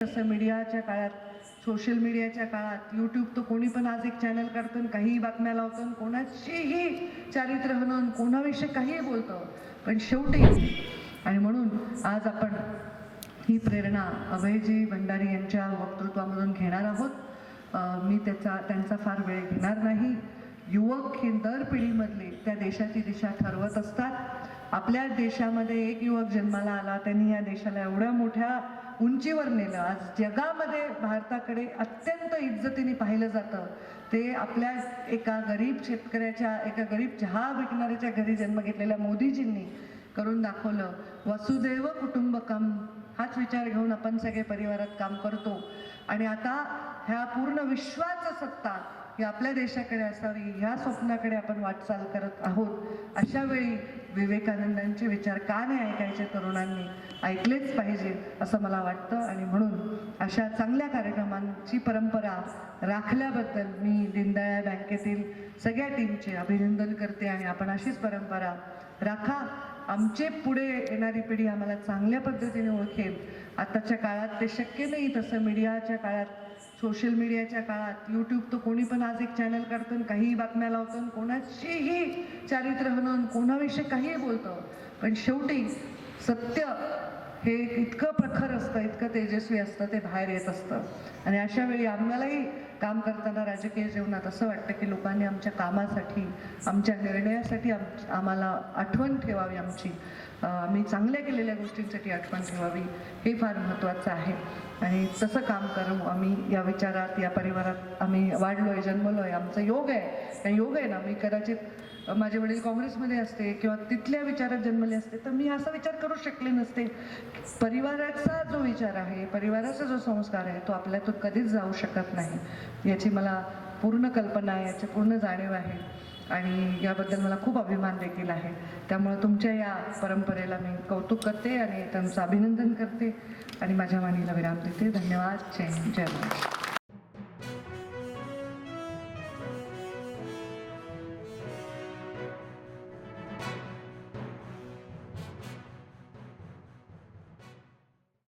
जसं मीडियाच्या काळात सोशल मीडियाच्या काळात यूट्यूब तर कोणी पण आज एक चॅनल काढतं काहीही बातम्या लावतं आणि कोणाचीही चारित्र्य म्हणून कोणाविषयी काहीही बोलतं. पण शेवटी आणि म्हणून आज आपण ही प्रेरणा अभयजी भंडारी यांच्या वक्तृत्वामधून घेणार आहोत. मी त्याचा त्यांचा फार वेळ घेणार नाही. युवक हे दर पिढीमधले त्या देशाची दिशा ठरवत असतात. आपल्या देशामध्ये एक युवक जन्माला आला. त्यांनी या देशाला एवढ्या मोठ्या उंचीवर नेलं. आज जगामध्ये भारताकडे अत्यंत इज्जतीने पाहिलं जातं. ते आपल्या एका गरीब शेतकऱ्याच्या एका गरीब चहा विकणाऱ्याच्या घरी जन्म घेतलेल्या मोदीजींनी करून दाखवलं. वसुदैव कुटुंबकम हाच विचार घेऊन आपण सगळे परिवारात काम करतो. आणि आता ह्या पूर्ण विश्वाचं सत्ता ही आपल्या देशाकडे असावी ह्या स्वप्नाकडे आपण वाटचाल करत आहोत अशा वेळी विवेकानंदांचे विचार का नाही ऐकायचे तरुणांनी? ऐकलेच पाहिजे असं मला वाटतं आणि म्हणून अशा चांगल्या कार्यक्रमांची परंपरा राखल्याबद्दल मी दीनदयाळ बँकेतील सगळ्या टीमचे अभिनंदन करते आणि आपण अशीच परंपरा राखा. आमचे पुढे येणारी पिढी आम्हाला चांगल्या पद्धतीने ओळखेल. आताच्या काळात ते शक्य नाही तसं मीडियाच्या काळात सोशल मीडियाच्या काळात यूट्यूब तर कोणी पण आज एक चॅनल काढतं काहीही बातम्या लावतं कोणाचेही कोणाचीही चारित्र्य म्हणून कोणाविषयी काहीही बोलतं. पण शेवटी सत्य हे इतकं प्रखर असतं इतकं तेजस्वी असतं ते बाहेर येत असतं. आणि अशा वेळी आम्हालाही काम करताना राजकीय जीवनात असं वाटतं की लोकांनी आमच्या कामासाठी आमच्या निर्णयासाठी आम आम्हाला आठवण ठेवावी आमची. आम्ही चांगल्या केलेल्या गोष्टींसाठी आठवण ठेवावी हे फार महत्त्वाचं आहे. आणि तसं काम करू आम्ही या विचारात या परिवारात आम्ही वाढलो आहे जन्मलो आहे आमचा योग आहे. त्या योग आहे ना मी कदाचित माझे वडील काँग्रेसमध्ये असते किंवा तिथल्या विचारात जन्मले असते तर मी असा विचार करू शकले नसते. परिवाराचा जो विचार आहे परिवाराचा जो संस्कार आहे तो आपल्यातून कधीच जाऊ शकत नाही. याची मला पूर्ण कल्पना आहे याची पूर्ण जाणीव आहे. आणि याबद्दल मला खूप अभिमान देखील आहे. त्यामुळं तुमच्या या परंपरेला मी कौतुक करते आणि त्यांचं अभिनंदन करते आणि माझ्या वाणीला विराम देते. धन्यवाद. जय जय महाराष्ट्र.